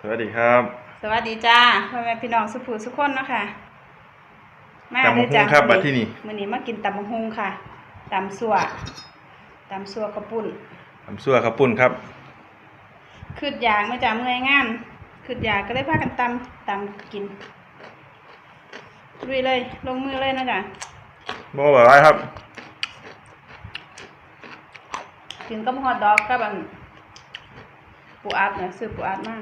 สวัสดีครับ สวัสดีจ้าพ่อแม่พี่น้องสุภูสุขคนเนาะค่ะตำบักหุ่งครับบัดที่นี่มื้อนี้มากินตำบักหุ่งค่ะตำสั่วตำสั่วกระปุ่นทำซั่วข้าวปุ้นครับคืดยางมาจากเมื่อยงานคืดยางก็เลยพากันตำตำกินลุยเลยลงมือเลยนะจ๊ะบ่บ่ไรครับกินกับฮอทดอกกับอันปูอัดเนี่ยซื้อปูอัดมา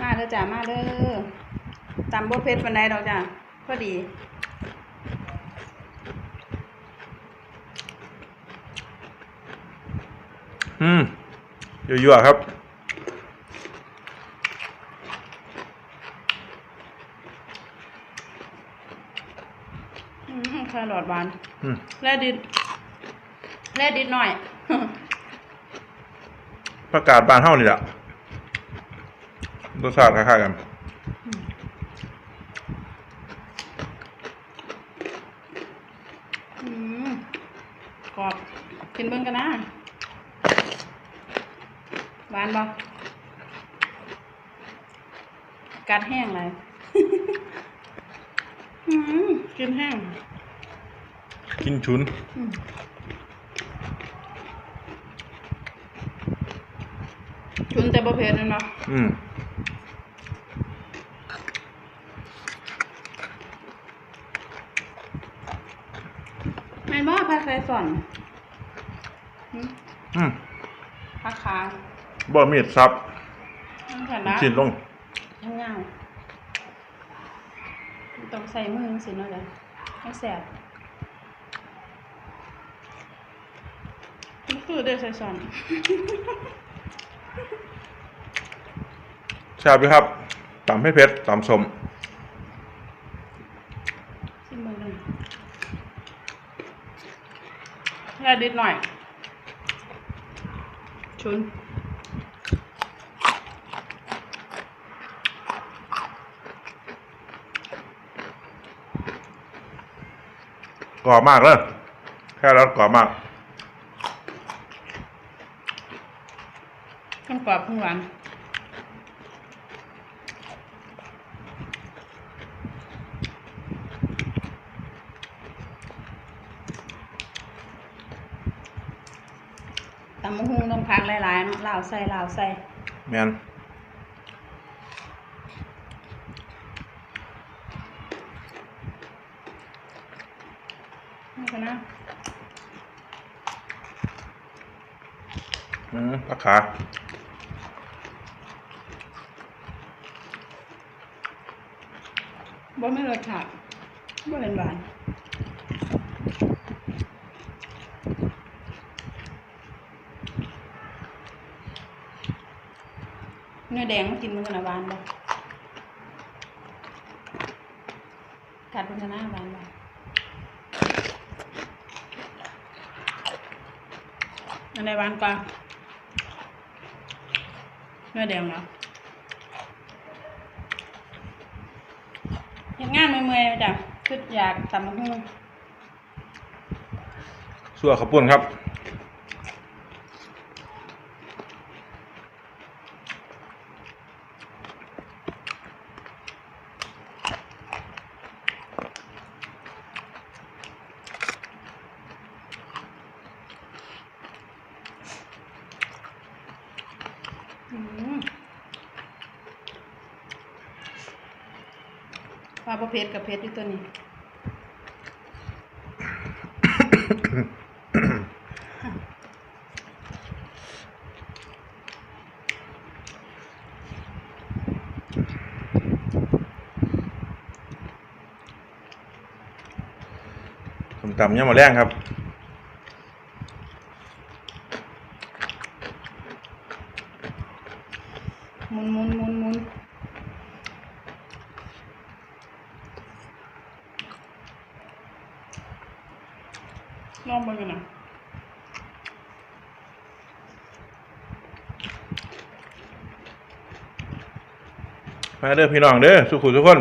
มาเด้อจ้ามาเด้อตำบ่เผ็ดปานใดดอกจ้ะพอดีอืมยั่วๆครับอืมแครอทหวานอืมแร่ดิดแร่ดิดหน่อย ประกาศบานเฮานี่แหละ รสชาติคล้ายๆกันอืมกรอบกินเบิ่งกันนะหวานบ่กัดแห้งเลยอืมกินแห้ง กินชุนอืมชุนแต่บ่เผ็ดนั่นบ่อืม แม่นบ่ผักใส่ส่อนอืมอืมผักขาวบ่มีดซับนั่นค่ะนะชิ้นลงทั้งเงาต้องใส่มือสิเนาะจ้ะให้แสบนี่คือเดือดใส่ซอนแซ่บอยู่ครับตำให้เผ็ดตำสมชิมมือหนึ่ง แค่ดิดหน่อย ชุนกรอบมากเลยแค่แล้วกรอบมากข้างกรอบข้างหวานตำมะฮุงต้องพักห ลายๆเนาะลาวใส่ลาวใส่แมนนี่กันนะอืมผักขาบ่ไม่รสชาติบ่เล่นหวาน เนื้อแดงกินมันกันนะหวานบ่กัดมันกันนะหวานบ่อันไหนหวานกว่าเนื้อแดงเหรอเฮ็ดงานเมื่อยๆจ้ะคืออยากตำบักหุ่งซั่วข้าวปุ้นครับ ปลาประเภทกับเพชรอยู่ตัวนี้ส้มตำยำมะแรงครับ มาเด้อพี่น้องเด้อสุขุทุกคน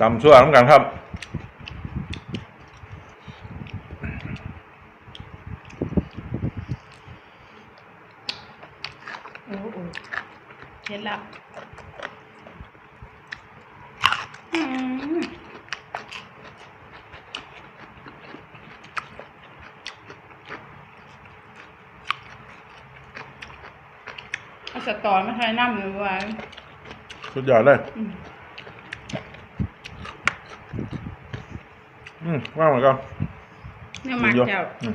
ตำชั่วน้ำกันครับโอ้โหเคล็ดล้ว สตอมาใช้น้ำหรือว่าสุดยอดเลย อืมอืมว่างเหมือนกันเนื้อหมักอยู่เจ้าอืม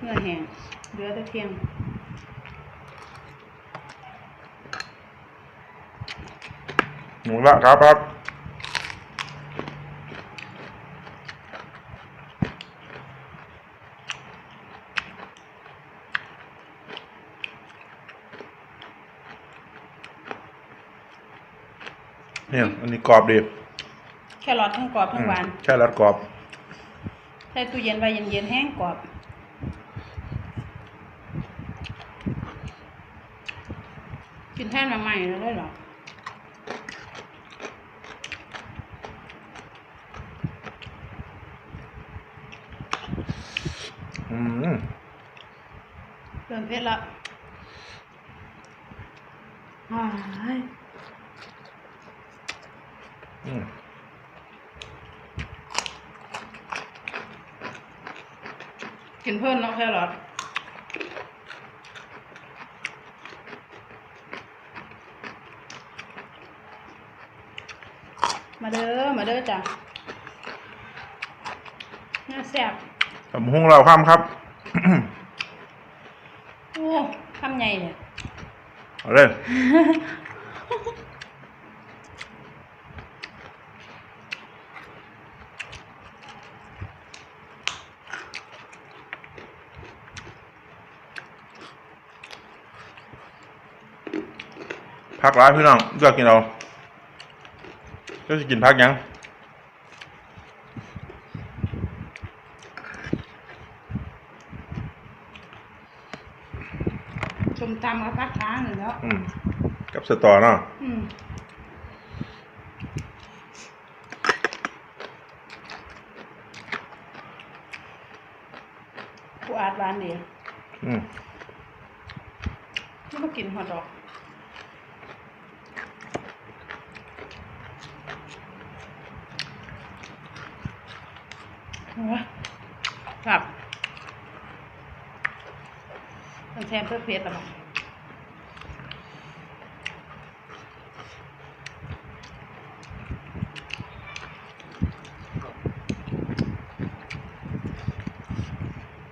เนื้อแห้งเหลือแต่เทียงหมูละครับครับ เนี่ย อันนี้กรอบดีแครอททั้งกรอบทั้งหวานอืมแค่รัดกรอบ ใส่ตู้เย็นไว้เย็นๆแห้งกรอบกินแท่นมาใหม่แล้วเลยเหรออืมเริ่มเผ็ดแล้วอ้ายอืม กินเพิ่มเนาะแครอทมาเด้อ มาเด้อจ้ะน่าแซ่บทำหุ้งเราข้ามครับ โอ้คำใหญ่เลยเอาเลย พักร้านพี่น้องเลือกกินเอาก็จะกินพักยังชมตำกับพักค้างหนึ่งแล้วอืมกับสตอเนาะอืมกูอาดร้านเดียวอืมไม่ต้องกินฮอทดอกโอ้ย ครับมันแทนเพื่อเพชรหรอ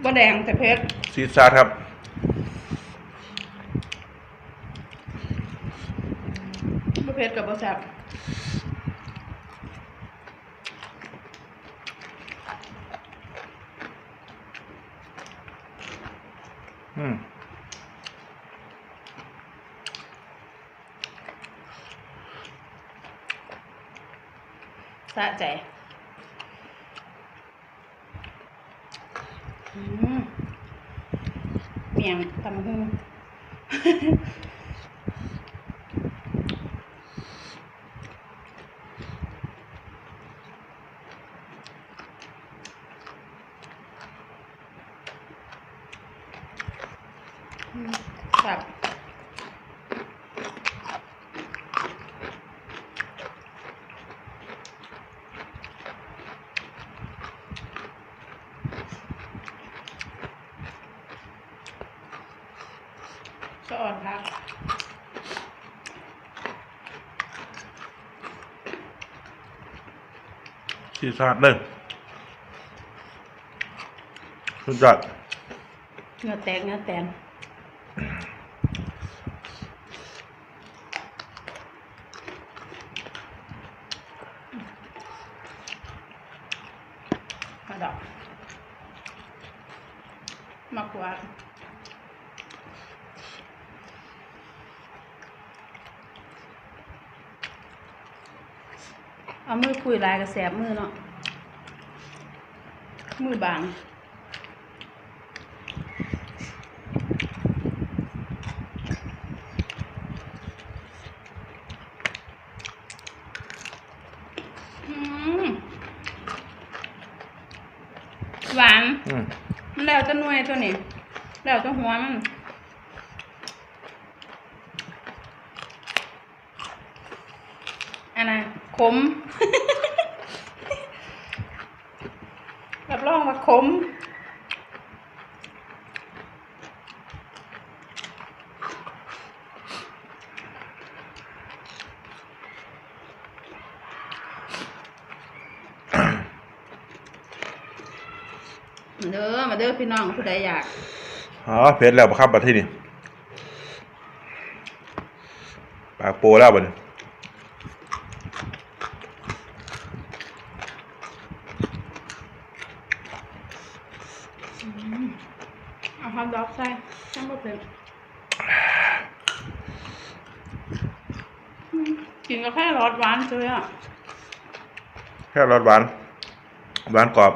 บ่แดงแต่เพชรซีซาร์ครับบ่เพชรกับบ่แซ่บ สะใจอืมเมียงตำหูครับ สะอ่อนครับ ซีซาร์เลยสุดยอดเนื้อแตกเนื้อแตนกระดอกมากกว่า เอามือคุยลายกระแสบมือเนาะ มือบางหวาน มันแล้วตัวนวยตัวนี้ แล้วตัวหัวมันอันนั้นขม รับรองว่าขมมาเด้อมาเด้อพี่น้องผู้ใดอยากอ๋อเผ็ดแล้วครับบัดที่นี่ปากโปแล้วบัดนี้ เอาฮอทดอกใส่ช่างบ่เป็นอืมกินกับแค่รสหวานเลยอะแค่รสหวาน หวานกรอบ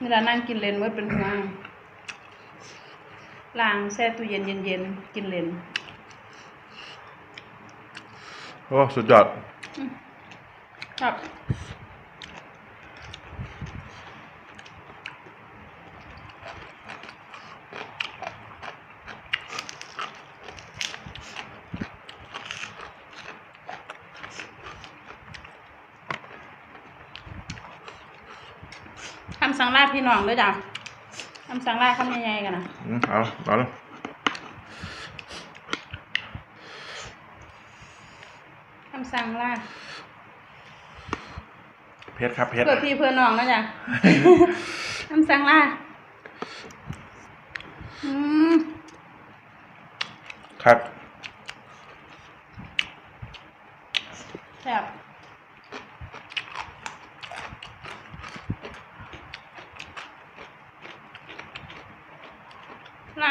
เวลานั่งกินเลนเมื่อเป็นห่วงล้างแช่ตู้เย็นเย็นๆกินเลนโอ้ สุดยอดครับ สั่งลาพี่น้องด้วยจ้ะคำสั่งลาคำใหญ่ๆกันนะอืมเอาเอาเลยคำสั่งลาเผ็ดครับเผ็ดเพื่อพี่เพื่อน้องนะจ๊ะคำสั่งลาอืมครับแซ่บ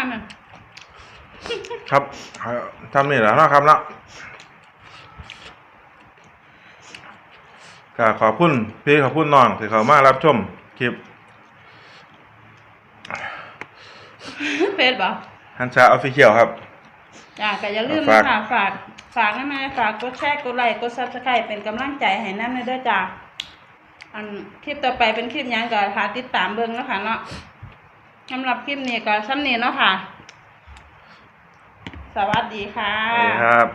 ลามันครับเอาทำนี่แหละเนาะครับเนาะก็ขอบคุณพี่ขอบคุณน้องที่เขามารับชมคลิปเฟซบ่ฮันชาออฟฟิเชียลครับจ้าก็อย่าลืมฝานะกคะฝาก ฝากนะแม่ฝากกดแชร์กดไลค์กดซับสไครต์เป็นกำลังใจให้นั่นเลยเด้อจ้าอันคลิปต่อไปเป็นคลิปหยังก็หาติดตามเบิ่งเนาะค่ะเนาะ สำหรับคลิปนี้ก็ซ้ำนี้เนาะค่ะ สวัสดีค่ะสวัสดีครับ